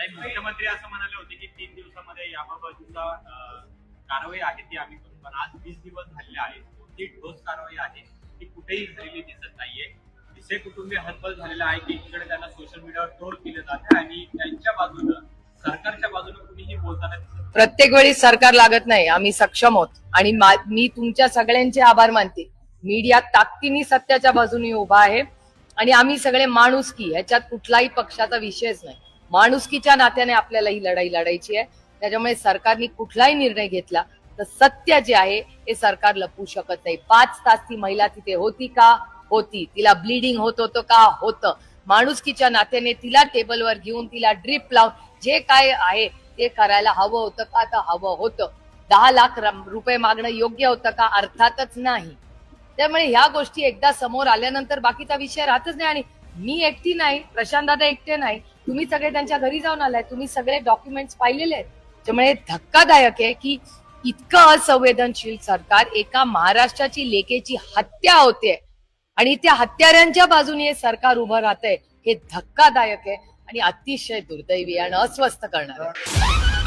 साहेब मुख्यमंत्री असं म्हणाले होते की तीन दिवसामध्ये याबाबतचा कारवाई आहे ती आम्ही करू. पण आज वीस दिवस झालेले आहेत. कोणती ठोस कारवाई आहे ती कुठेही झालेली दिसत नाहीये. विषय कुटुंबीय हतबल झालेला आहे की इकडे त्यांना सोशल मीडियावर ट्रोल केलं जाते आणि त्यांच्या बाजूनं सरकारच्या बाजूनं कुणीही बोलताना दिसत प्रत्येक वेळी सरकार लागत नाही. आम्ही सक्षम होत आणि मी तुमच्या सगळ्यांचे आभार मानते. मीडिया ताकदीने सत्याच्या बाजूने उभा आहे. आणि आम्ही सगळे माणूस की ह्याच्यात कुठलाही पक्षाचा विषयच नाही. माणुसकीच्या नात्याने आपल्याला ही लढाई लढायची आहे. त्याच्यामुळे सरकारने कुठलाही निर्णय घेतला तर सत्य जे आहे हे सरकार लपवू शकत नाही. पाच तास ती महिला तिथे होती का? होती. तिला ब्लिडिंग होत होतं का? होतं. माणुसकीच्या नात्याने तिला टेबलवर घेऊन तिला ड्रिप लावून जे काय आहे ते करायला हवं होतं का? तर हवं होतं. दहा लाख रुपये मागणं योग्य होतं का? अर्थातच नाही. त्यामुळे ह्या गोष्टी एकदा समोर आल्यानंतर बाकीचा विषय राहतच नाही. आणि मी एकटी नाही प्रशांत दादा एकटे नाही. तुम्ही सगळे त्यांच्या घरी जाऊन आलाय तुम्ही सगळे डॉक्युमेंट्स पाहिलेले आहेत. त्यामुळे धक्कादायक आहे की इतकं असंवेदनशील सरकार एका महाराष्ट्राची लेखेची हत्या होते आणि त्या हत्यारांच्या बाजूने हे सरकार उभं राहतंय हे धक्कादायक आहे आणि अतिशय दुर्दैवी आणि अस्वस्थ करणार आहे.